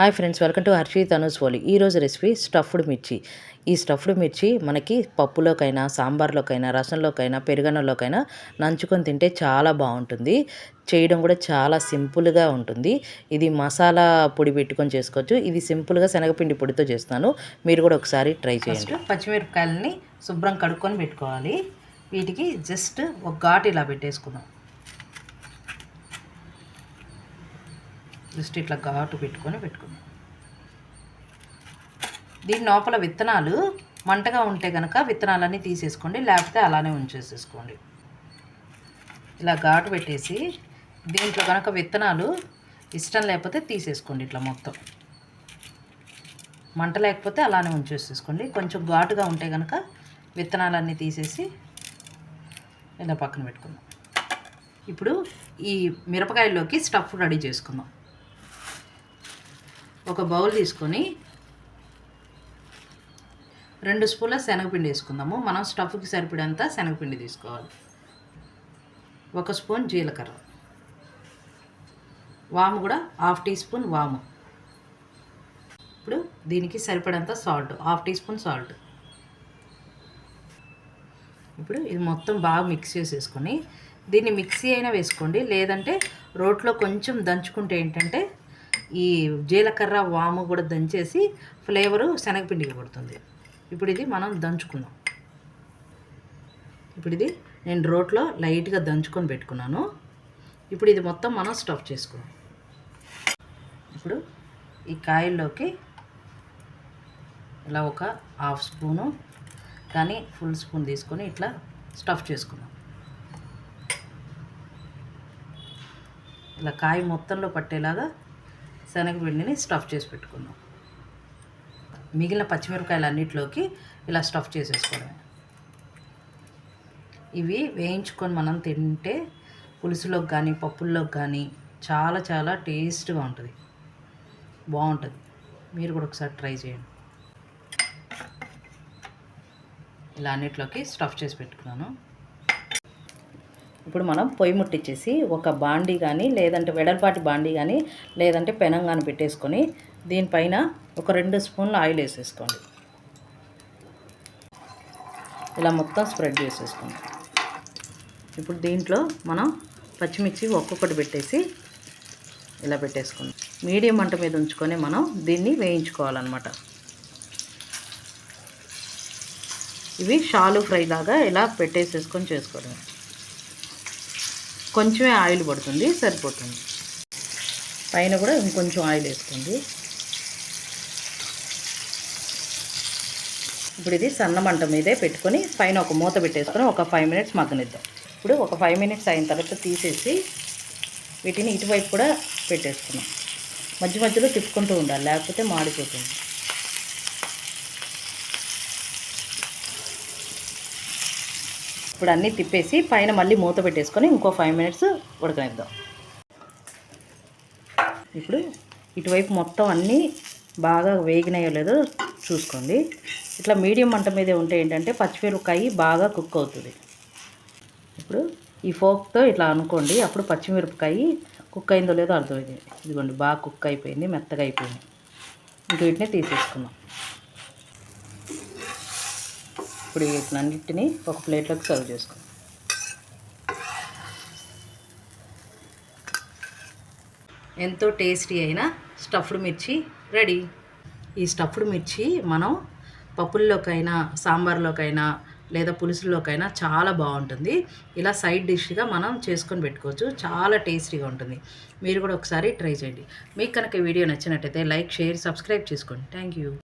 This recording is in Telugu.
హాయ్ ఫ్రెండ్స్ వెల్కమ్ టు హర్షి తనుస్ పోలి ఈరోజు రెసిపీ స్టఫ్డ్ మిర్చి. ఈ స్టఫ్డ్ మిర్చి మనకి పప్పులోకైనా సాంబార్లోకైనా రసంలోకైనా పెరుగన్నంలోకైనా నంచుకొని తింటే చాలా బాగుంటుంది. చేయడం కూడా చాలా సింపుల్గా ఉంటుంది. ఇది మసాలా పొడి పెట్టుకొని చేసుకోవచ్చు. ఇది సింపుల్గా శనగపిండి పొడితో చేస్తాను. మీరు కూడా ఒకసారి ట్రై చేయండి. పచ్చిమిరపకాయలని శుభ్రం కడుక్కొని పెట్టుకోవాలి. వీటికి జస్ట్ ఒక ఘాటు ఇలా పెట్టేసుకుందాం. జస్ట్ ఇట్లా ఘాటు పెట్టుకొని పెట్టుకుందాం దీని లోపల విత్తనాలు మంటగా ఉంటే కనుక విత్తనాలన్నీ తీసేసుకోండి లేకపోతే అలానే ఉంచేసేసుకోండి. ఇలా ఘాటు పెట్టేసి దీంట్లో కనుక విత్తనాలు ఇష్టం లేకపోతే తీసేసుకోండి ఇట్లా మొత్తం. మంట లేకపోతే అలానే ఉంచేసేసుకోండి. కొంచెం ఘాటుగా ఉంటే కనుక విత్తనాలన్నీ తీసేసి ఇలా పక్కన పెట్టుకుందాం. ఇప్పుడు ఈ మిరపకాయల్లోకి స్టఫ్ రెడీ చేసుకుందాం. ఒక బౌల్ తీసుకొని రెండు స్పూన్ల శనగపిండి వేసుకుందాము. మనం స్టఫ్కి సరిపడేంత శనగపిండి తీసుకోవాలి. ఒక స్పూన్ జీలకర్ర. వాము కూడా హాఫ్ టీ స్పూన్ వాము. ఇప్పుడు దీనికి సరిపడేంత salt half teaspoon salt. ఇప్పుడు ఇది మొత్తం బాగా మిక్స్ చేసేసుకొని దీన్ని మిక్సీ అయినా వేసుకోండి. లేదంటే రోట్లో కొంచెం దంచుకుంటే ఏంటంటే ఈ జీలకర్ర వాము కూడా దంచేసి ఫ్లేవరు శనగపిండికి పడుతుంది ఇప్పుడు ఇది మనం దంచుకుందాం. ఇప్పుడు ఇది నేను రోట్లో లైట్గా దంచుకొని పెట్టుకున్నాను. ఇప్పుడు ఇది మొత్తం మనం స్టఫ్ చేసుకుందాం ఇప్పుడు ఈ కాయల్లోకి ఇలా ఒక హాఫ్ స్పూను కానీ ఫుల్ స్పూన్ తీసుకొని ఇట్లా స్టఫ్ చేసుకుందాం. ఇలా కాయ మొత్తంలో పట్టేలాగా శనగపిండిని స్టఫ్ చేసి పెట్టుకుందాం. మిగిలిన పచ్చిమిరపకాయలు అన్నిటిలోకి ఇలా స్టఫ్ చేసేసుకోవడమే. ఇవి వేయించుకొని మనం తింటే పులుసులోకి కానీ పప్పుల్లోకి కానీ చాలా చాలా టేస్ట్గా ఉంటుంది. బాగుంటుంది. మీరు కూడా ఒకసారి ట్రై చేయండి. ఇలా అన్నిట్లోకి స్టఫ్ చేసి పెట్టుకున్నాను. ఇప్పుడు మనం పొయ్యి ముట్టించేసి ఒక బాండీ కానీ లేదంటే వెడల్పాటి బాండీ కానీ లేదంటే పెనం కానీ పెట్టేసుకొని దీనిపైన ఒక రెండు స్పూన్లు ఆయిల్ వేసేసుకోండి. ఇలా మొత్తం స్ప్రెడ్ చేసేసుకోండి ఇప్పుడు దీంట్లో మనం పచ్చిమిర్చి ఒక్కొక్కటి పెట్టేసి ఇలా పెట్టేసుకోండి మీడియం మంట మీద ఉంచుకొని మనం దీన్ని వేయించుకోవాలన్నమాట. ఇవి షాలు ఫ్రై లాగా ఇలా పెట్టేసేసుకొని చేసుకోవడం కొంచెమే ఆయిల్ పడుతుంది సరిపోతుంది. పైన కూడా ఇంకొంచెం ఆయిల్ వేసుకోండి. ఇప్పుడు ఇది సన్న మంట మీదే పెట్టుకొని పైన ఒక మూత పెట్టేసుకొని ఒక ఫైవ్ మినిట్స్ మగ్గనిద్దాం. ఇప్పుడు ఒక ఫైవ్ మినిట్స్ అయిన తర్వాత తీసేసి వీటిని ఇటువైపు కూడా పెట్టేసుకున్నాం మధ్య మధ్యలో తిప్పుకుంటూ ఉండాలి లేకపోతే మాడిపోతుంది. ఇప్పుడు అన్నీ తిప్పేసి పైన మళ్ళీ మూత పెట్టేసుకొని ఇంకో ఫైవ్ మినిట్స్ ఉడకనిద్దాం. ఇప్పుడు ఇటువైపు మొత్తం అన్నీ బాగా వేగినాయో లేదో చూసుకోండి. ఇట్లా మీడియం మంట మీదే ఉంటే ఏంటంటే పచ్చిమిరపకాయ బాగా కుక్ అవుతుంది. ఇప్పుడు ఈ ఫోక్తో ఇట్లా అనుకోండి అప్పుడు పచ్చిమిరపకాయ కుక్ అయిందో లేదో అర్థమైంది. ఇదిగోండి బాగా కుక్ అయిపోయింది మెత్తగా అయిపోయింది. ఇంక వీటిని తీసేసుకుందాం. ఇప్పుడు వీటినన్నింటినీ ఒక ప్లేట్లోకి సర్వ్ చేసుకోండి ఎంతో టేస్టీ అయిన స్టఫ్డ్ మిర్చి రెడీ. ఈ స్టఫ్డ్ మిర్చి మనం పప్పుల్లోకైనా సాంబార్లోకైనా లేదా పులుసుల్లోకైనా చాలా బాగుంటుంది. ఇలా సైడ్ డిష్గా మనం చేసుకొని పెట్టుకోవచ్చు. చాలా టేస్టీగా ఉంటుంది. మీరు కూడా ఒకసారి ట్రై చేయండి. మీకు కనుక వీడియో నచ్చినట్టయితే లైక్ షేర్ సబ్స్క్రైబ్ చేసుకోండి. Thank you.